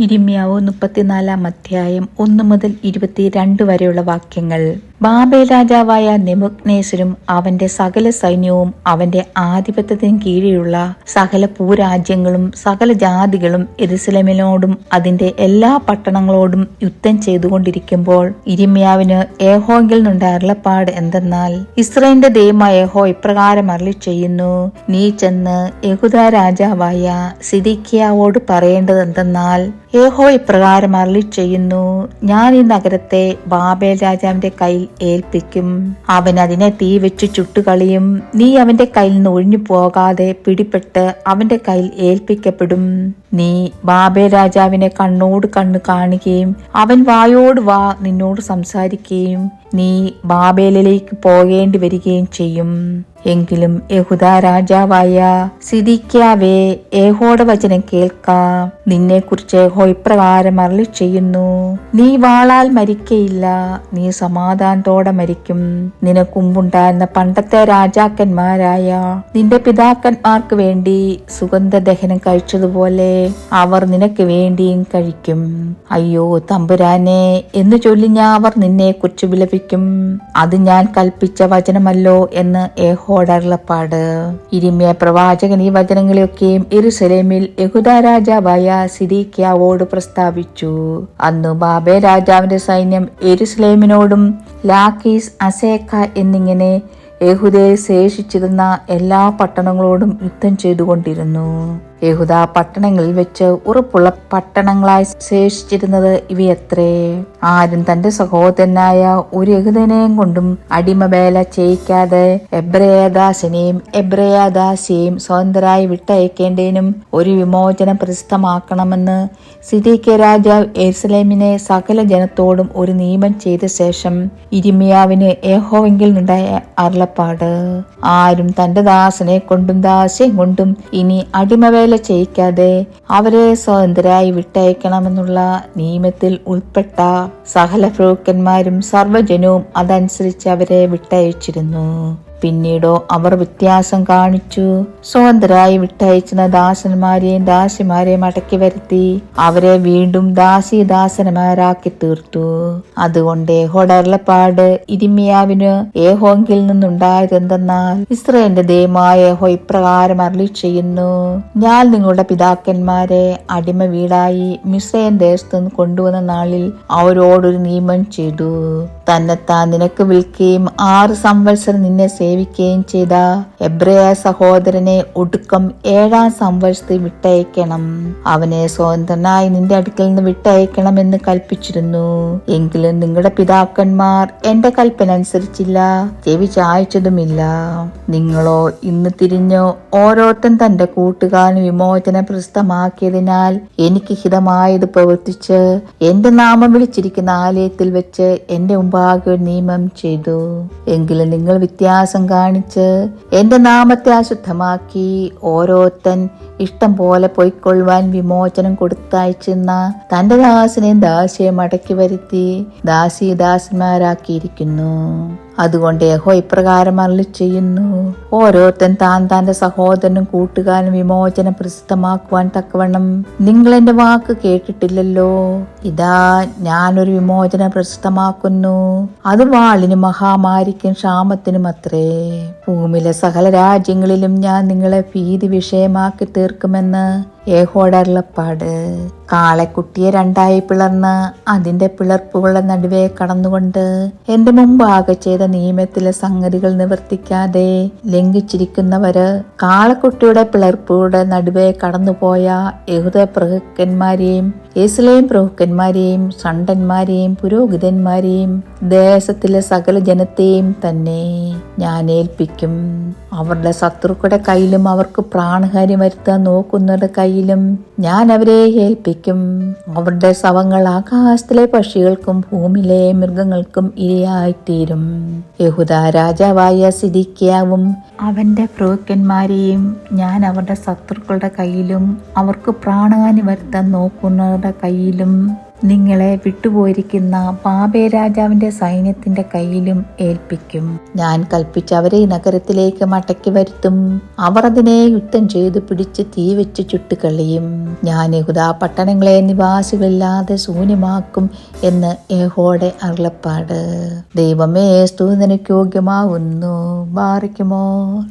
ഇരിമ്യാവ് മുപ്പത്തിനാലാം അധ്യായം ഒന്ന് മുതൽ ഇരുപത്തിരണ്ട് വരെയുള്ള വാക്യങ്ങൾ. ബാബേൽ രാജാവായ നെമുഗ്നേശ്വരും അവന്റെ സകല സൈന്യവും അവന്റെ ആധിപത്യത്തിന് കീഴിലുള്ള സകല ഭൂരാജ്യങ്ങളും സകല ജാതികളും എരുസലമിനോടും അതിന്റെ എല്ലാ പട്ടണങ്ങളോടും യുദ്ധം ചെയ്തുകൊണ്ടിരിക്കുമ്പോൾ ഇരിമ്യാവിന് ഏഹോങ്കിൽ നിന്നുണ്ടായ അരുളപ്പാട് എന്തെന്നാൽ ഇസ്രയേലിന്റെ ദൈവമായ ഏഹോ ഇപ്രകാരം അരളി ചെയ്യുന്നു നീ ചെന്ന് യഹുദ രാജാവായ സിദിക്കിയാവോട് പറയേണ്ടത് എന്തെന്നാൽ ഏഹോ ഇപ്രകാരം അരളി ചെയ്യുന്നു ഞാൻ ഈ നഗരത്തെ ബാബേൽ രാജാവിന്റെ കയ്യിൽ ഏൽപ്പിക്കും. അവൻ അതിനെ തീ വെച്ച് ചുട്ടുകളിയും. നീ അവന്റെ കയ്യിൽ നിന്ന് ഒഴിഞ്ഞു പോകാതെ പിടിപ്പെട്ട് അവന്റെ കയ്യിൽ ഏൽപ്പിക്കപ്പെടും. നീ ബാബേൽ രാജാവിനെ കണ്ണോട് കണ്ണ് കാണുകയും അവൻ വായോട് വാ നിന്നോട് സംസാരിക്കുകയും നീ ബാബേലിലേക്ക് പോകേണ്ടി വരികയും ചെയ്യും. എങ്കിലും യഹുദ രാജാവായ സിദിക്കാവേ ഏഹോടെ വചനം കേൾക്കാം. നിന്നെ കുറിച്ച് ഏഹോ ഇപ്രകാരം അരളി ചെയ്യുന്നു നീ വാളാൽ മരിക്കയില്ല നീ സമാധാനത്തോടെ മരിക്കും. നിനക്കുമ്പുണ്ടായിരുന്ന പണ്ടത്തെ രാജാക്കന്മാരായ നിന്റെ പിതാക്കന്മാർക്ക് വേണ്ടി സുഗന്ധ ദഹനം കഴിച്ചതുപോലെ അവർ നിനക്ക് വേണ്ടിയും കഴിക്കും. അയ്യോ തമ്പുരാനെ എന്ന് ചൊല്ലിഞ്ഞ അവർ നിന്നെ കുറിച്ച് വിലപിക്കും. അത് ഞാൻ കൽപ്പിച്ച വചനമല്ലോ എന്ന് ഏഹോടർളപ്പാട് ഇരിമ്യ പ്രവാചകൻ ഈ വചനങ്ങളെയൊക്കെയും എരുസലേമിൽ യഹുദ രാജാവായ സിദീക്യാവോട് പ്രസ്താവിച്ചു. അന്ന് ബാബെ രാജാവിന്റെ സൈന്യം എരുസലേമിനോടും ലാക്കീസ് അസേക്ക എന്നിങ്ങനെ യഹുദയെ ശേഷിച്ചിരുന്ന എല്ലാ പട്ടണങ്ങളോടും യുദ്ധം ചെയ്തുകൊണ്ടിരുന്നു. യഹുദ പട്ടണങ്ങളിൽ വെച്ച് ഉറപ്പുള്ള പട്ടണങ്ങളായി ശേഷിച്ചിരുന്നത് ഇവയത്രേ. ആരും തന്റെ സഹോദരനായ ഒരു യഹുദനെയും കൊണ്ടും അടിമവേല ചെയ്യിക്കാതെ എബ്രയദാസനെയും എബ്രയദാസിയെയും സ്വതന്ത്രരായി വിട്ടയക്കേണ്ടതിനും ഒരു വിമോചനം പ്രസിദ്ധമാക്കണമെന്ന് സിരിക്ക രാജാവ് എരുസലേമിനെ സകല ജനത്തോടും ഒരു നിയമം ചെയ്ത ശേഷം ഇരിമിയാവിന് ഏഹോവെങ്കിൽ നിന്നുണ്ടായ അരുളപ്പാട്. ആരും തന്റെ ദാസനെ കൊണ്ടും ദാസ്യം കൊണ്ടും ഇനി അടിമവേല ചെയ്യിക്കാതെ അവരെ സ്വതന്ത്രരായി വിട്ടയക്കണമെന്നുള്ള നിയമത്തിൽ ഉൾപ്പെട്ട സകല പ്രഭുക്കന്മാരും സർവജനവും അതനുസരിച്ച് അവരെ വിട്ടയച്ചിരുന്നു. പിന്നീടോ അവർ വ്യത്യാസം കാണിച്ചു. സ്വതന്ത്രരായി വിട്ടയച്ചുന്ന ദാസന്മാരെയും ദാസിമാരെയും അടക്കി വരുത്തി അവരെ വീണ്ടും ദാസി ദാസന്മാരാക്കി തീർത്തു. അതുകൊണ്ട് ഹൊടർലപ്പാട് ഇരിമിയാവിന് ഏഹോങ്കിൽ നിന്നുണ്ടായതെന്തെന്നാൽ ഇസ്രയേലിന്റെ ദൈവമായ ഏഹോ ഇപ്രകാരം അരളി ചെയ്യുന്നു ഞാൻ നിങ്ങളുടെ പിതാക്കന്മാരെ അടിമ വീടായി മിസ്രൈൻ ദേശത്ത് കൊണ്ടുവന്ന നാളിൽ അവരോടൊരു നിയമം ചെയ്തു. തന്നെത്താൻ നിനക്ക് വിൽക്കുകയും ആറ് സംവത്സരം നിന്നെ സേവിക്കുകയും ചെയ്ത എബ്രയ സഹോദരനെ ഒടുക്കം ഏഴാം സംവത്സരത്തിൽ വിട്ടയക്കണം. അവനെ സ്വതന്ത്രനായി നിന്റെ അടുക്കൽ നിന്ന് വിട്ടയക്കണം എന്ന് കൽപ്പിച്ചിരുന്നു. എങ്കിലും നിങ്ങളുടെ പിതാക്കന്മാർ എന്റെ കൽപ്പന അനുസരിച്ചില്ല ചെവി ചായച്ചതുമില്ല നിങ്ങളോ ഇന്ന് തിരിഞ്ഞ് ഓരോരുത്തൻ തന്റെ കൂട്ടുകാരന് വിമോചനം പ്രസിദ്ധമാക്കിയതിനാൽ എനിക്ക് ഹിതമായത് പ്രവർത്തിച്ച് എന്റെ നാമം വിളിച്ചിരിക്കുന്ന ആലയത്തിൽ വെച്ച് എന്റെ മുമ്പാകെ ഒരു നിയമം ചെയ്തു എങ്കിലും നിങ്ങൾ വ്യത്യാസം കാണിച്ച് എന്റെ നാമത്തെ അശുദ്ധമാക്കി ഓരോരുത്തൻ ഇഷ്ടം പോലെ പൊയ്ക്കൊള്ളുവാൻ വിമോചനം കൊടുത്തയച്ചെന്ന തന്റെ ദാസിനെ ദാസിയെ മടക്കി വരുത്തി ദാസി ദാസന്മാരാക്കിയിരിക്കുന്നു അതുകൊണ്ട് യഹോ ഇപ്രകാരം അരളി ചെയ്യുന്നു. ഓരോരുത്തൻ താൻ താന്റെ സഹോദരനും കൂട്ടുകാരനും വിമോചനം പ്രസിദ്ധമാക്കുവാൻ തക്കവണ്ണം നിങ്ങൾ എന്റെ വാക്ക് കേട്ടിട്ടില്ലല്ലോ. ഇതാ ഞാനൊരു വിമോചനം പ്രസിദ്ധമാക്കുന്നു. അത് വാളിനും മഹാമാരിക്കും ക്ഷാമത്തിനും അത്രേ. ഭൂമിയിലെ സകല രാജ്യങ്ങളിലും ഞാൻ നിങ്ങളെ ഭീതി വിഷയമാക്കി തീർക്കുമെന്ന് ഏഹോടർലപ്പാട് കാളക്കുട്ടിയെ രണ്ടായി പിളർന്ന് അതിന്റെ പിളർപ്പുകളുടെ നടുവേ കടന്നുകൊണ്ട് എന്റെ മുമ്പാകെ ചെയ്ത നിയമത്തിലെ സംഗതികൾ നിവർത്തിക്കാതെ ലംഘിച്ചിരിക്കുന്നവര് കാളക്കുട്ടിയുടെ പിളർപ്പുകളുടെ നടുവേ കടന്നുപോയ യഹുദ പ്രഭുക്കന്മാരെയും ഇസ്ലേം പ്രഭുക്കന്മാരെയും സണ്ടന്മാരെയും പുരോഹിതന്മാരെയും ദേശത്തിലെ സകല ജനത്തെയും തന്നെ ഞാൻ ഏൽപ്പിക്കും. അവരുടെ ശത്രുക്കളുടെ കയ്യിലും അവർക്ക് പ്രാണഹാനി വരുത്താൻ നോക്കുന്നവരുടെ കയ്യിലും ഞാൻ അവരെ ഏൽപ്പിക്കും. അവരുടെ ശവങ്ങൾ ആകാശത്തിലെ പക്ഷികൾക്കും ഭൂമിയിലെ മൃഗങ്ങൾക്കും ഇരയായിത്തീരും. യഹുദ രാജാവായ സിദിക്കിയാവും അവന്റെ പ്രഭുക്കന്മാരെയും ഞാൻ അവരുടെ ശത്രുക്കളുടെ കയ്യിലും അവർക്ക് പ്രാണഹാനി വരുത്താൻ നോക്കുന്നവരുടെ കയ്യിലും നിങ്ങളെ വിട്ടുപോയിരിക്കുന്ന പാപേ രാജാവിന്റെ സൈന്യത്തിന്റെ കയ്യിലും ഏൽപ്പിക്കും. ഞാൻ കൽപ്പിച്ച അവരെ നഗരത്തിലേക്ക് മടക്കി വരുത്തും. അവർ അതിനെ യുദ്ധം ചെയ്ത് പിടിച്ച് തീ വെച്ച് ചുട്ടുകളയും. ഞാൻ യഹുദാ പട്ടണങ്ങളെ നിവാസികളില്ലാതെ ശൂന്യമാക്കും എന്ന് യഹോടെ അരുളപ്പാട്. ദൈവമേ സ്തൂതനയ്ക്ക് യോഗ്യമാവുന്നു. ബാറിക്കുമോ